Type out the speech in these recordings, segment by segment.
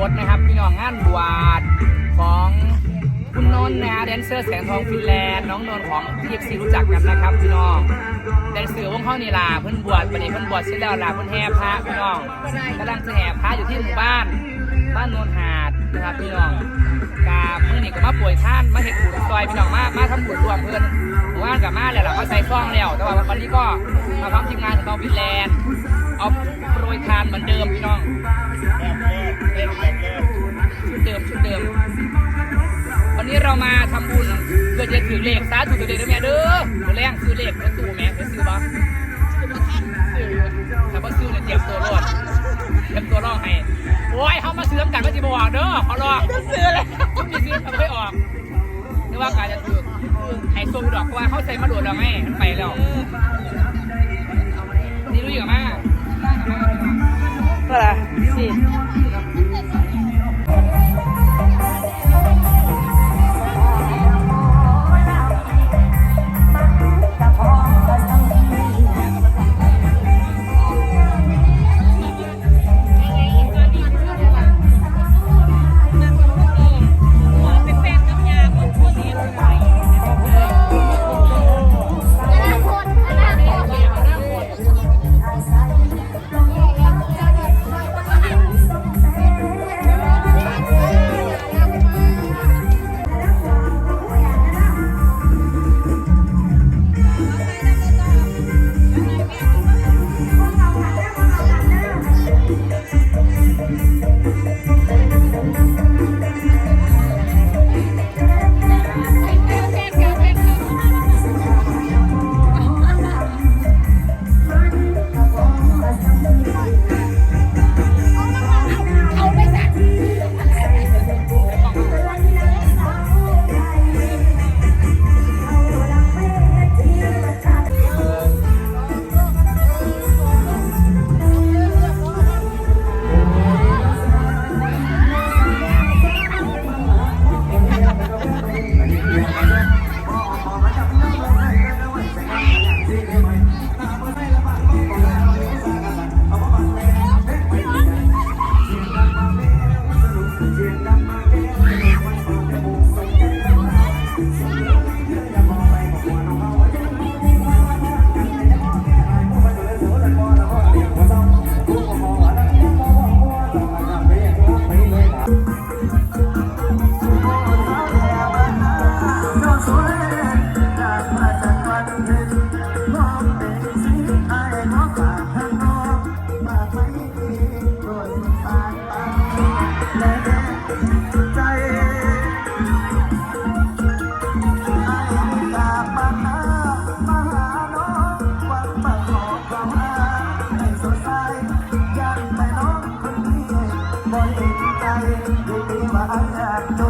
พี่น้องงานบวชของคุณนนท์นะฮะแดนเซอร์แสงทองฟินแลนด์น้องนนท์ของทีฟซีรู้จักกันนะครับพี่น้องแดนเซอร์วงเข้านี่ล่ะเพิ่นบวชวันนี้เพิ่นบวชเสร็จแล้วล่ะเพิ่นแห่พระพี่น้องกำลังจะแห่พระอยู่ที่หมู่บ้าน บ้านโนนหาดนะครับพี่น้องกามื่อนี้ก็มาป่วยท่านมาเห็ดบุญซอยพี่น้องมามาทำบุญรวมเพื่อนหมู่บ้านกับมาแล้วล่ะมาใส่ซองแล้ว แต่ว่าวันนี้ก็มาพร้อมทีมงานของเราฟินแลนด์เอาโปรยทานเหมือนเดิมพี่น้อง นี้เรามาทำบุญเพื่อจะถือเลขสาธุตัวเด็กด้วยแม่เด้อตัวแรงซื้อเลขรถตู้แม่ไปซื้อบ่ซื้ออยู่แต่ว่าซื้อเนี่ยเตรียมตัวรอดเตรียมตัวรอดให้โอ้ยเขามาซื้อน้ำกันก็จะบอกเด้อเขารอซื้อเลยมีซื้อทำไม่ออกนึกว่าการจะถือให้ส้มดอกเพราะว่าเขาใส่มาโดดเราไงมันไปแล้วนี่รู้อยู่ไห มก็ละสิล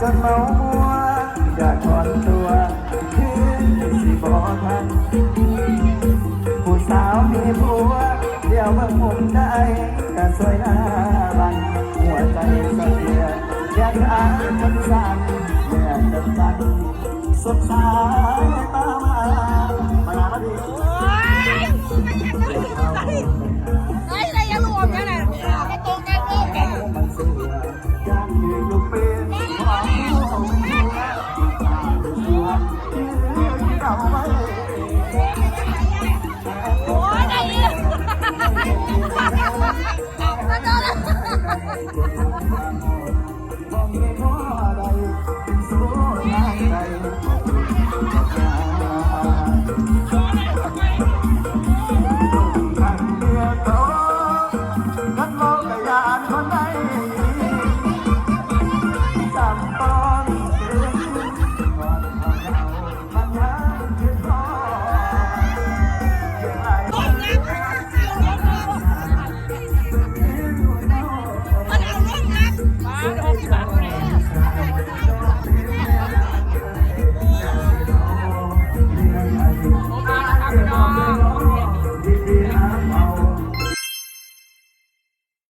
จนเมามัวอย่าถอนตัวคือสิบอทันผู้สาวมีผัวเดี๋ยวเมื่อมุมได้ก็สวยหน้าบันหัวใจสะเทือนอยากอ่านคนสั่นเมื่อจะจันสุดสายตามามาลามาดี